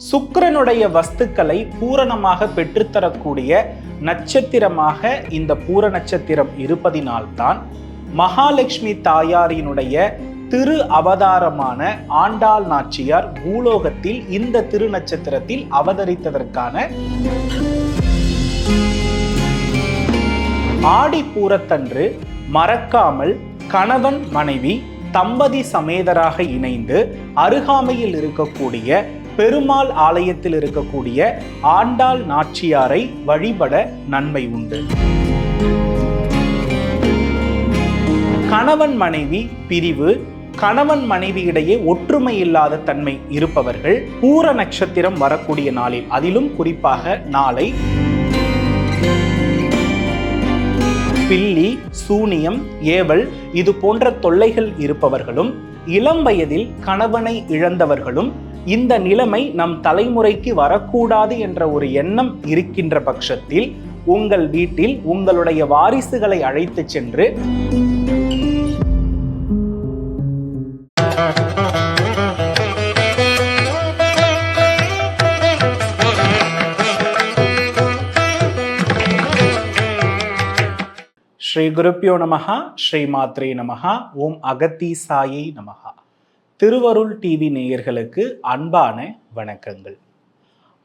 சுக்கரனுடைய வஸ்துக்களை பூரணமாக பெற்றுத்தரக்கூடிய நட்சத்திரமாக இந்த பூர நட்சத்திரம் இருப்பதினால்தான் மகாலட்சுமி தாயாரினுடைய திரு அவதாரமான ஆண்டாள் நாச்சியார் பூலோகத்தில் இந்த திரு நட்சத்திரத்தில் அவதரித்ததற்கான ஆடி பூரத்தன்று மறக்காமல் கணவன் மனைவி தம்பதி சமேதராக இணைந்து அருகாமையில் இருக்கக்கூடிய பெருமாள் ஆலயத்தில் இருக்கக்கூடிய ஆண்டாள் நாச்சியாரை வழிபட நன்மை உண்டு. கணவன் மனைவி பிரிவு கணவன் மனைவி இடையே ஒற்றுமை இல்லாத தன்மை இருப்பவர்கள் பூர நட்சத்திரம் வரக்கூடிய நாளில் அதிலும் குறிப்பாக நாளை பில்லி சூனியம் ஏவல் இது போன்ற தொல்லைகள் இருப்பவர்களும் இளம் வயதில் கணவனை இழந்தவர்களும் இந்த நிலைமை நம் தலைமுறைக்கு வரக்கூடாது என்ற ஒரு எண்ணம் இருக்கின்ற பட்சத்தில் உங்கள் வீட்டில் உங்களுடைய வாரிசுகளை அழைத்து சென்று ஸ்ரீ குருப்பியோ நமஹா ஸ்ரீ மாத்ரே நமஹா ஓம் அகத்தீசாயை நமஹா. திருவருள் டிவி நேயர்களுக்கு அன்பான வணக்கங்கள்.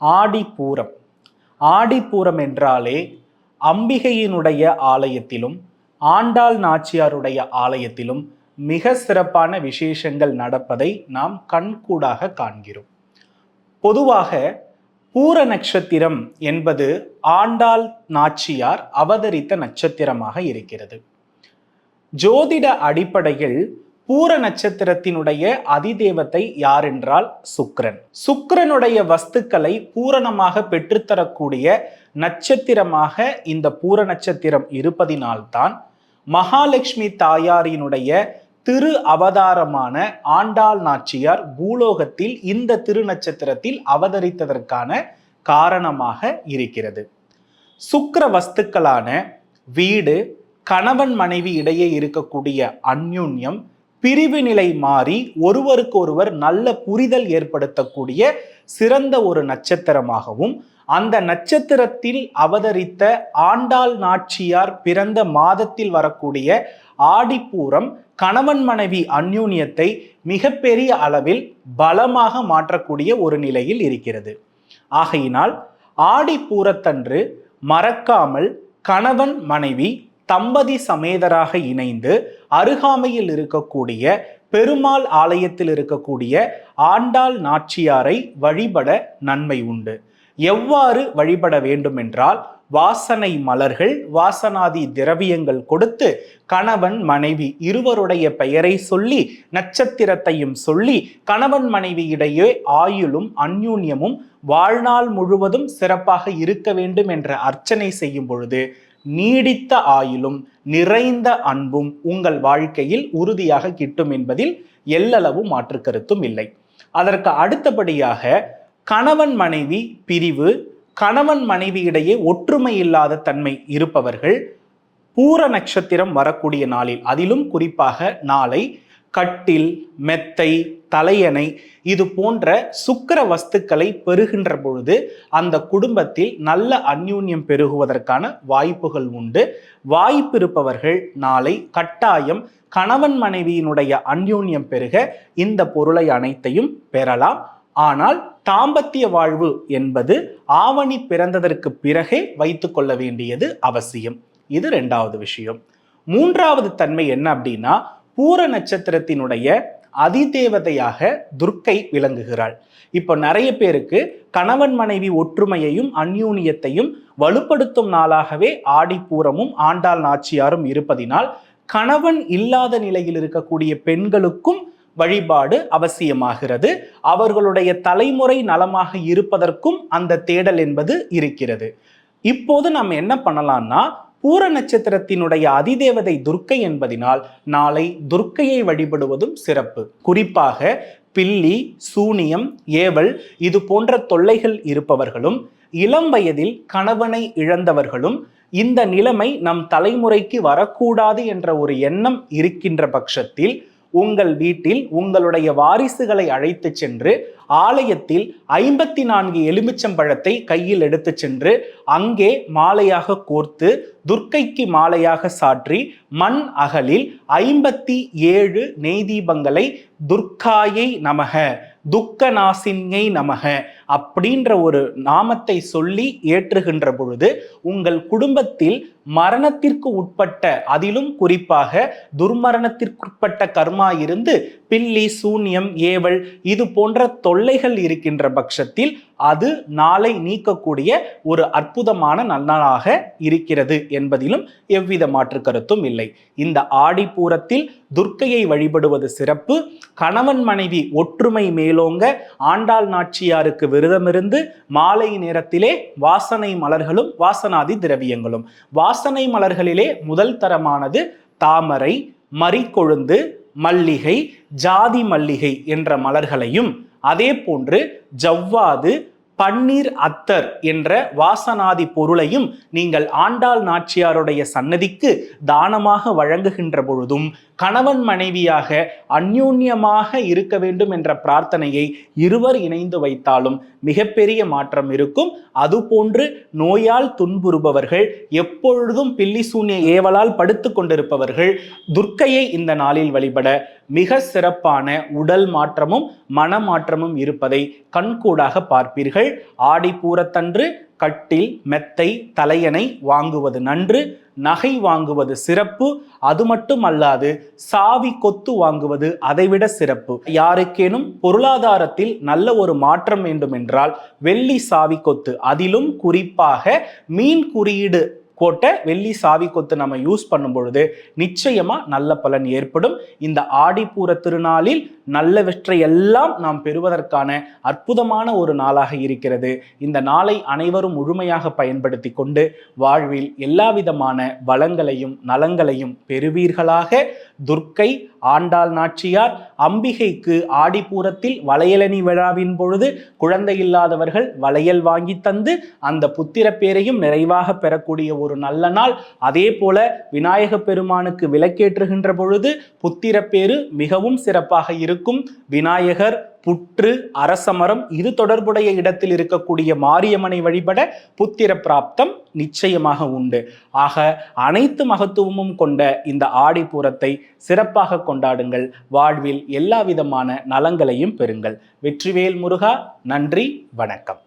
ஆடிப்பூரம். ஆடிப்பூரம் என்றாலே அம்பிகையினுடைய ஆலயத்திலும் ஆண்டாள் நாச்சியாருடைய ஆலயத்திலும் மிக சிறப்பான விசேஷங்கள் நடப்பதை நாம் கண்கூடாக காண்கிறோம். பொதுவாக பூர நட்சத்திரம் என்பது ஆண்டாள் நாச்சியார் அவதரித்த நட்சத்திரமாக இருக்கிறது. ஜோதிட அடிப்படையில் பூர நட்சத்திரத்தினுடைய அதிதேவத்தை யார் என்றால் சுக்கிரன். சுக்கிரனுடைய வஸ்துக்களை பூரணமாக பெற்றுத்தரக்கூடிய நட்சத்திரமாக இந்த பூர நட்சத்திரம் இருப்பதினால்தான் மகாலட்சுமி தாயாரினுடைய திரு அவதாரமான ஆண்டாள் நாச்சியார் பூலோகத்தில் இந்த திரு நட்சத்திரத்தில் அவதரித்ததற்கான காரணமாக இருக்கிறது. சுக்கர வஸ்துக்களான வீடு கணவன் மனைவி இடையே இருக்கக்கூடிய அந்யுன்யம் பிரிவு நிலை மாறி ஒருவருக்கொருவர் நல்ல புரிதல் ஏற்படுத்தக்கூடிய சிறந்த ஒரு நட்சத்திரமாகவும் அந்த நட்சத்திரத்தில் அவதரித்த ஆண்டாள் நாச்சியார் பிறந்த மாதத்தில் வரக்கூடிய ஆடிப்பூரம் கணவன் மனைவி அந்யூன்யத்தை மிகப்பெரிய அளவில் பலமாக மாற்றக்கூடிய ஒரு நிலையில் இருக்கிறது. ஆகையினால் ஆடிப்பூரத்தன்று மறக்காமல் கணவன் மனைவி தம்பதி சமேதராக இணைந்து அருகாமையில் இருக்கக்கூடிய பெருமாள் ஆலயத்தில் இருக்கக்கூடிய ஆண்டாள் நாச்சியாரை வழிபட நன்மை உண்டு. எவ்வாறு வழிபட வேண்டும் என்றால் வாசனை மலர்கள் வாசனாதி திரவியங்கள் கொடுத்து கணவன் மனைவி இருவருடைய பெயரை சொல்லி நட்சத்திரத்தையும் சொல்லி கணவன் மனைவியிடையே ஆயுளும் அந்யூன்யமும் வாழ்நாள் முழுவதும் சிறப்பாக இருக்க வேண்டும் என்ற அர்ச்சனை செய்யும் பொழுது நீடித்த ஆயிலும் நிறைந்த அன்பும் உங்கள் வாழ்க்கையில் உறுதியாக கிட்டும் என்பதில் எல்லளவு மாற்று கருத்தும் இல்லை. அதற்கு அடுத்தபடியாக கணவன் மனைவி பிரிவு கணவன் மனைவி இடையே ஒற்றுமை இல்லாத தன்மை இருப்பவர்கள் பூர நட்சத்திரம் வரக்கூடிய நாளில் அதிலும் குறிப்பாக நாளை கட்டில் மெத்தை தலையணை இது போன்ற சுக்கர வஸ்துக்களை பெறுகின்ற பொழுது அந்த குடும்பத்தில் நல்ல அந்யூன்யம் பெருகுவதற்கான வாய்ப்புகள் உண்டு. வாய்ப்பு இருப்பவர்கள் நாளை கட்டாயம் கணவன் மனைவியினுடைய அந்யூன்யம் பெருக இந்த பொருளை அனைத்தையும் பெறலாம். ஆனால் தாம்பத்திய வாழ்வு என்பது ஆவணி பிறந்ததற்கு பிறகே வைத்து கொள்ள வேண்டியது அவசியம். இது ரெண்டாவது விஷயம். மூன்றாவது தன்மை என்ன அப்படின்னா பூர நட்சத்திரத்தினுடைய அதிதேவதையாக துர்க்கை விளங்குகிறாள். இப்போ நிறைய பேருக்கு கணவன் மனைவி ஒற்றுமையையும் அந்யூனியத்தையும் வலுப்படுத்தும் நாளாகவே ஆடிப்பூரமும் ஆண்டாள் நாச்சியாரும் இருப்பதினால் கணவன் இல்லாத நிலையில் இருக்கக்கூடிய பெண்களுக்கும் வழிபாடு அவசியமாகிறது. அவர்களுடைய தலைமுறை நலமாக இருப்பதற்கும் அந்த தேடல் என்பது இருக்கிறது. இப்போது நாம் என்ன பண்ணலாம்னா பூர நட்சத்திரத்தினுடைய அதிதேவதை துர்க்கை என்பதினால் நாளை துர்க்கையை வழிபடுவதும் சிறப்பு. குறிப்பாக பில்லி சூனியம் ஏவல் இது போன்ற தொல்லைகள் இருப்பவர்களும் இளம் வயதில் கணவனை இழந்தவர்களும் இந்த நிலைமை நம் தலைமுறைக்கு வரக்கூடாது என்ற ஒரு எண்ணம் இருக்கின்ற பட்சத்தில் உங்கள் வீட்டில் உங்களுடைய வாரிசுகளை அழைத்து சென்று ஆலயத்தில் ஐம்பத்தி நான்கு எலுமிச்சம்பழத்தை கையில் எடுத்து சென்று அங்கே மாலையாக கோர்த்து துர்க்கைக்கு மாலையாக சாற்றி மண் அகலில் ஐம்பத்தி ஏழு நெய் தீபங்களை துர்க்காயை நமக. துக்க நாசின்யை நமக அப்படின்ற ஒரு நாமத்தை சொல்லி ஏற்றுகின்ற பொழுது உங்கள் குடும்பத்தில் மரணத்திற்கு உட்பட்ட அதிலும் குறிப்பாக துர்மரணத்திற்குட்பட்ட கர்மா இருந்து பில்லி சூன்யம் ஏவல் இது போன்ற தொல்லைகள் இருக்கின்ற பட்சத்தில் அது நாளை நீக்கக்கூடிய ஒரு அற்புதமான நன்னாளாக இருக்கிறது என்பதிலும் எவ்வித மாற்று கருத்தும் இல்லை. இந்த ஆடிப்பூரத்தில் துர்க்கையை வழிபடுவது சிறப்பு. கணவன் மனைவி ஒற்றுமை மேலோங்க ஆண்டாள் நாச்சியாருக்கு விரதமிருந்து மாலை நேரத்திலே வாசனை மலர்களும் வாசனாதி திரவியங்களும். வாசனை மலர்களிலே முதல் தரமானது தாமரை மறிக்கொழுந்து மல்லிகை ஜாதி மல்லிகை என்ற மலர்களையும் அதே போன்று ஜவ்வாது பன்னீர் அத்தர் என்ற வாசனாதி பொருளையும் நீங்கள் ஆண்டாள் நாச்சியாருடைய சன்னதிக்கு தானமாக வழங்குகின்ற பொழுதும் கணவன் மனைவியாக அந்யோன்யமாக இருக்க வேண்டும் என்ற பிரார்த்தனையை இருவர் இணைந்து வைத்தாலும் மிகப்பெரிய மாற்றம் இருக்கும். அதுபோன்று நோயால் துன்புறுபவர்கள் எப்பொழுதும் பில்லி சூன்ய ஏவலால் படுத்து கொண்டிருப்பவர்கள் துர்க்கையை இந்த நாளில் வழிபட மிக சிறப்பான உடல் மாற்றமும் மனமாற்றமும் இருப்பதை கண்கூடாக பார்ப்பீர்கள். ஆடிப்பூரத்தன்று கட்டில் மெத்தை தலையணை வாங்குவது நன்று நகை வாங்குவது சிறப்பு. அது மட்டும் அல்லாது சாவி கொத்து வாங்குவது அதைவிட சிறப்பு. யாருக்கேனும் பொருளாதாரத்தில் நல்ல ஒரு மாற்றம் வேண்டும் என்றால் வெள்ளி சாவி கொத்து. அதிலும் குறிப்பாக மீன் குறியீடு கோட்டை வெள்ளி சாவி கொத்து நம்ம யூஸ் பண்ணும் பொழுது நிச்சயமா நல்ல பலன் ஏற்படும். இந்த ஆடிப்பூர திருநாளில் நல்லவற்றை எல்லாம் நாம் பெறுவதற்கான அற்புதமான ஒரு நாளாக இருக்கிறது. இந்த நாளை அனைவரும் முழுமையாக பயன்படுத்தி கொண்டு வாழ்வில் எல்லா விதமான வளங்களையும் நலங்களையும் பெறுவீர்களாக. துர்க்கை ஆண்டாள் நாச்சியார் அம்பிகைக்கு ஆடிப்பூரத்தில் வளையலணி விழாவின் பொழுது குழந்தை இல்லாதவர்கள் வளையல் வாங்கி தந்து அந்த புத்திர பேரையும் நிறைவாக பெறக்கூடிய ஒரு ஒரு நல்ல நாள். அதே போல விநாயக பெருமானுக்கு விளக்கேற்றுகின்ற பொழுது புத்திரப்பேறு மிகவும் சிறப்பாக இருக்கும். விநாயகர் புற்று அரசமரம் இது தொடர்புடைய இடத்தில் இருக்கக்கூடிய மாரியம்மனை வழிபட புத்திர பிராப்தம் நிச்சயமாக உண்டு. ஆக அனைத்து மகத்துவமும் கொண்ட இந்த ஆடிப்பூரத்தை சிறப்பாக கொண்டாடுங்கள். வாழ்வில் எல்லா விதமான நலங்களையும் பெறுங்கள். வெற்றிவேல் முருகா நன்றி வணக்கம்.